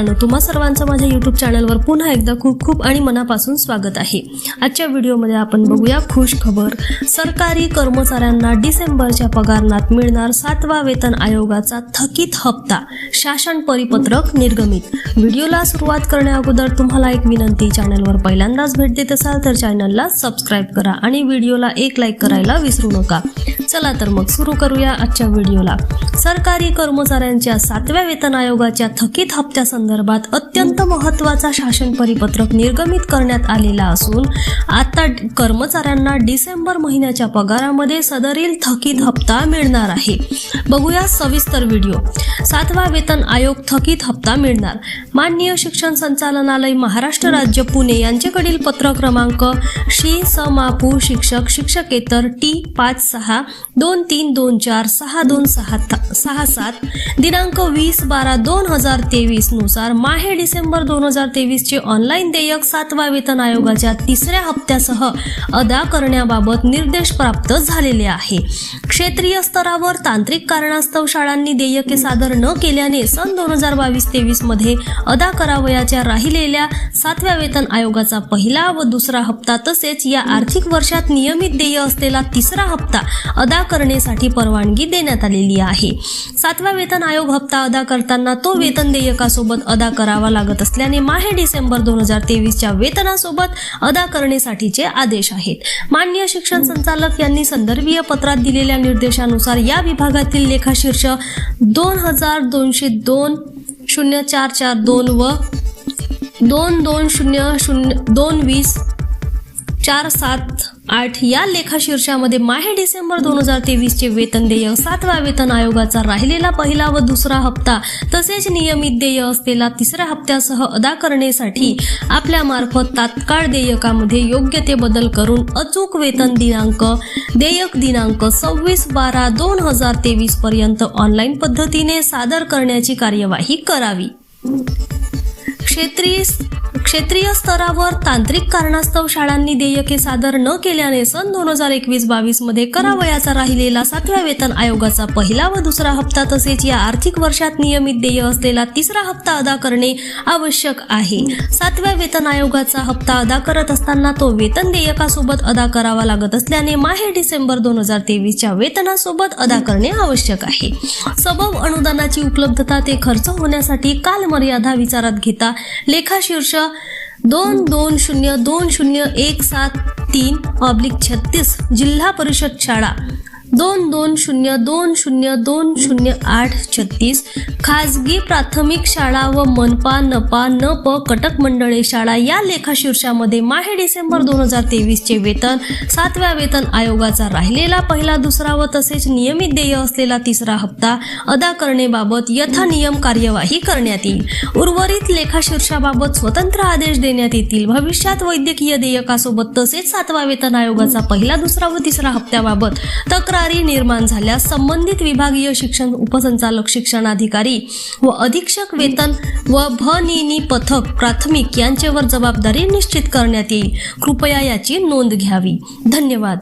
मित्रांनो तुम्हा सर्वांचं माझ्या युट्यूब चॅनलवर पुन्हा एकदा खूप खूप आणि मनापासून स्वागत आहे. आजच्या व्हिडिओमध्ये आपण बघूया खुश खबर. सरकारी कर्मचाऱ्यांना डिसेंबरच्या पगारनात मिळणार सातवा वेतन आयोगाचा थकीत हप्ता शासन परिपत्रक निर्गमित. व्हिडिओला सुरुवात करण्या अगोदर तुम्हाला एक विनंती चॅनलवर पहिल्यांदाच भेट देत असाल तर चॅनलला सबस्क्राईब करा आणि व्हिडिओला एक लाईक करायला विसरू नका. चला तर मग सुरू करूया आजच्या व्हिडिओला सरकारी कर्मचाऱ्यांच्या सातव्या वेतन आयोगाच्या थकीत हप्त्यासंदर्भात संदर्भात अत्यंत महत्त्वाचा शासन परिपत्रक निर्गमित करण्यात आलेला असून आता कर्मचाऱ्यांना डिसेंबर महिन्याच्या पगारामध्ये सदरील थकीत हप्ता मिळणार आहे. बघूया सविस्तर व्हिडिओ. सातवा वेतन आयोग थकीत हप्ता मिळणार. माननीय शिक्षण संचालनालय महाराष्ट्र राज्य पुणे यांच्याकडील पत्र क्रमांक शी स मापू शिक्षक शिक्षकेतर टी पाच सहा दोन तीन दोन चार सहा दोन सहा थ- सहा सात दिनांक वीस बारा दोन हजार तेवीसनुसार. माहे डिसेंबर दोन हजार तेवीसचे ऑनलाईन देयक सातवा वेतन आयोगाच्या तिसऱ्या हप्त्यासह अदा करण्याबाबत निर्देश प्राप्त झालेले आहे. क्षेत्रीय स्तरावर तांत्रिक कारणास्तव शाळांनी देयके सादर न केल्याने सन दोन हजार बावीस तेवीसमध्ये अदा करावयाच्या राहिलेल्या सातव्या वेतन आयोगाचा पहिला व दुसरा हप्ता तसेच या आर्थिक वर्षात नियमित देय असलेला तिसरा हप्ता अदा करण्यासाठी परवानगी देण्यात आलेली आहे. सातवा वेतन आयोग हप्ता अदा करताना तो वेतन देयकासोबत अदा करावा लागत असल्याने माहे डिसेंबर दोन हजार तेवीसच्या वेतनासोबत अदा करण्यासाठीचे आदेश आहेत. मान्य शिक्षण संचालक यांनी संदर्भीय पत्रात दिलेल्या निर्देशानुसार या विभागातील लेखाशीर्ष दोन हजार दोनशे दोन शून्य चार चार दोन व दोन दोन शून्य शून्य दोन वीस चार सात आठ या लेखाशीर्षामध्ये माहे डिसेंबर दोन हजार तेवीसचे वेतन देय सातवा वेतन आयोगाचा राहिलेला पहिला व दुसरा हप्ता तसेच नियमित देय असलेला तिसऱ्या हप्त्यासह अदा करण्यासाठी आपल्या मार्फत तात्काळ देयकामध्ये योग्य ते बदल करून अचूक वेतन दिनांक देयक दिनांक सव्वीस बारा दोन हजार तेवीस पर्यंत ऑनलाईन पद्धतीने सादर करण्याची कार्यवाही करावी. क्षेत्रीय क्षेत्रीय स्तरावर तांत्रिक कारणास्तव शाळांनी देयके सादर न केल्याने सन दोन हजार एकवीस बावीसमध्ये करावयाचा राहिलेला सातव्या वेतन आयोगाचा पहिला व दुसरा हप्ता तसेच या आर्थिक वर्षात नियमित देय असलेला तिसरा हप्ता अदा करणे आवश्यक आहे. सातव्या वेतन आयोगाचा हप्ता अदा करत असताना तो वेतन देयकासोबत अदा करावा लागत असल्याने माहे डिसेंबर दोन हजार तेवीसच्या वेतनासोबत अदा करणे आवश्यक आहे. सबब अनुदानाची उपलब्धता ते खर्च होण्यासाठी कालमर्यादा विचारात घेता लेखाशीर्ष दोन दोन शून्य दोन शून्य एक सात तीन ऑब्लिक छत्तीस जिल्हा परिषद शाळा. दोन दोन शून्य दोन शून्य दोन शून्य आठ छत्तीस खाजगी प्राथमिक शाळा व मनपा नपा न प कटक मंडळे शाळा या लेखाशीर्षामध्ये माहे डिसेंबर दोन हजार तेवीसचे वेतन सातव्या वेतन आयोगाचा राहिलेला पहिला दुसरा व तसेच नियमित देय असलेला तिसरा हप्ता अदा करण्याबाबत यथानियम कार्यवाही करण्यात येईल. उर्वरित लेखाशीर्षाबाबत स्वतंत्र आदेश देण्यात येतील. भविष्यात वैद्यकीय देयकासोबत तसेच सातवा वेतन आयोगाचा पहिला दुसरा व तिसरा हप्त्याबाबत तक्रार निर्माण झाल्यास संबंधित विभागीय शिक्षण उपसंचालक शिक्षणाधिकारी व अधीक्षक वेतन व भनिनी पथक प्राथमिक यांच्यावर जबाबदारी निश्चित करण्यात येईल. कृपया याची नोंद घ्यावी. धन्यवाद.